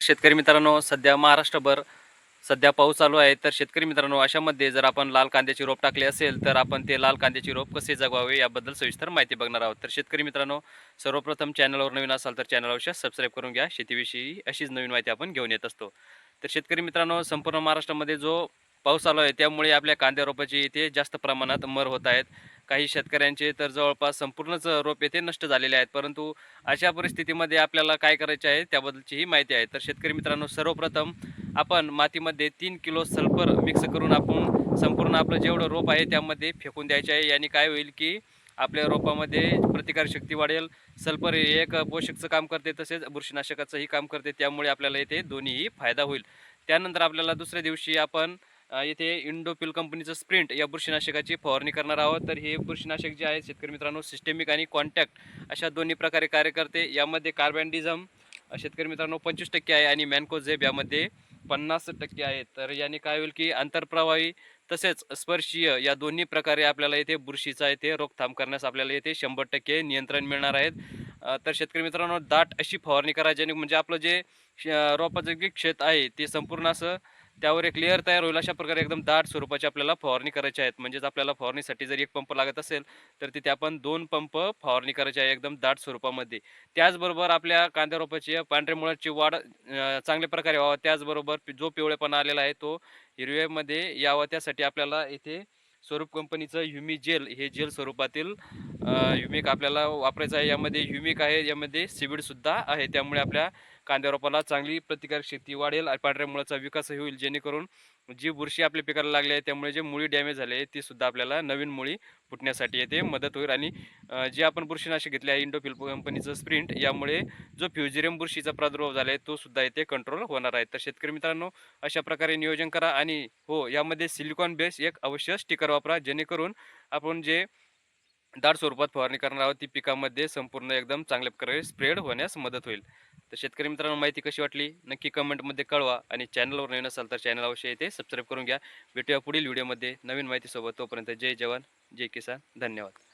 शेतकरी मित्रांनो सध्या महाराष्ट्रभर सध्या पाऊस चालू आहे तर शेतकरी मित्रांनो अशामध्ये जर आपण लाल कांद्याची रोप टाकली असेल तर आपण ते लाल कांद्याची रोप कसे जगवावे याबद्दल सविस्तर माहिती बघणार आहोत. तर शेतकरी मित्रांनो सर्वप्रथम चॅनलवर नवीन असाल तर चॅनल अवश्य सबस्क्राईब करून घ्या. शेतीविषयी अशीच नवीन माहिती आपण घेऊन येत असतो. तर शेतकरी मित्रांनो संपूर्ण महाराष्ट्रामध्ये जो पाऊस चालू आहे त्यामुळे आपल्या कांद्या रोपाची इथे जास्त प्रमाणात मर होत आहेत. काही शेतकऱ्यांचे तर जवळपास संपूर्णच रोप येथे नष्ट झालेले आहेत. परंतु अशा परिस्थितीमध्ये आपल्याला काय करायचे आहे त्याबद्दलचीही माहिती आहे. तर शेतकरी मित्रांनो सर्वप्रथम आपण मातीमध्ये तीन किलो सल्फर मिक्स करून आपण संपूर्ण आपलं जेवढं रोप आहे त्यामध्ये फेकून द्यायचे आहे. याने काय होईल की आपल्या रोपामध्ये प्रतिकारशक्ती वाढेल. सल्फर हे एक पोषकचं काम करते तसेच बुरशीनाशकाचंही काम करते. त्यामुळे आपल्याला येथे दोन्हीही फायदा होईल. त्यानंतर आपल्याला दुसऱ्या दिवशी आपण येथे इंडोपिल कंपनीचं स्प्रिंट या बुरशीनाशकाची फवारणी करणार आहोत. तर हे बुरशीनाशक जे आहे शेतकरी मित्रांनो सिस्टेमिक आणि कॉन्टॅक्ट अशा दोन्ही प्रकारे कार्य करते यामध्ये कार्बॅन्डिझम शेतकरी मित्रांनो पंचवीस टक्के आहे आणि मॅनकोझेब यामध्ये पन्नास टक्के आहे. तर याने काय होईल की आंतरप्रवाही तसेच स्पर्शीय या दोन्ही प्रकारे आपल्याला येथे बुरशीचा येथे रोकथाम करण्यास आपल्याला येथे शंभर टक्के नियंत्रण मिळणार आहेत. तर शेतकरी मित्रांनो दाट अशी फवारणी करा जेणे म्हणजे आपलं जे श- रोपाचं जे क्षेत्र आहे ते संपूर्ण असं त्यावर एक लेअर तयार होईल. अशा प्रकारे एकदम दाट स्वरूपाची आपल्याला फवारणी करायची आहेत. म्हणजेच आपल्याला फवारणीसाठी जर एक पंप लागत असेल तर तिथे आपण दोन पंप फवारणी करायचे आहे एकदम दाट स्वरूपामध्ये. त्याचबरोबर आपल्या कांद्या रोपाची पांढऱ्या मुळाची वाढ चांगल्या प्रकारे व्हावा. त्याचबरोबर जो पिवळेपणा आलेला आहे तो हिरव्यामध्ये यावा. त्यासाठी आपल्याला इथे स्वरूप कंपनीचं ह्युमी जेल हे जेल स्वरूपातील युमिक आपल्याला वापरायचं आहे. यामध्ये युमिक आहे. यामध्ये सिबिडसुद्धा आहे. त्यामुळे आपल्या कांद्या रोपाला चांगली प्रतिकारक शक्ती वाढेल पांढऱ्या मुळाचा विकासही होईल. जेणेकरून जी बुरशी आपल्या पिकाला लागली आहे त्यामुळे जे मुळी डॅमेज झाले आहे ती सुद्धा आपल्याला नवीन मुळी फुटण्यासाठी येते मदत होईल. आणि जे आपण बुरशीनाशक घेतले आहे इंडोफिल कंपनीचं स्प्रिंट यामुळे जो फ्युजेरियम बुरशीचा प्रादुर्भाव झाला आहे तो सुद्धा येथे कंट्रोल होणार आहे. तर शेतकरी मित्रांनो अशा प्रकारे नियोजन करा. आणि हो यामध्ये सिलिकॉन बेस एक अवश्य स्टिकर वापरा. जेणेकरून आपण जे दाट स्वरूपात फवारणी करणार आहोत. ती पिकामध्ये संपूर्ण एकदम चांगल्या प्रकारे स्प्रेड होण्यास मदत होईल. तर शेतकरी मित्रांनो माहिती कशी वाटली? नक्की कमेंटमध्ये कळवा आणि चॅनलवर नवीन असाल तर चॅनल अवश्य येते सबस्क्राईब करून घ्या. भेटूया पुढील व्हिडिओमध्ये नवीन माहितीसोबत. तोपर्यंत जय जवान जय किसान. धन्यवाद.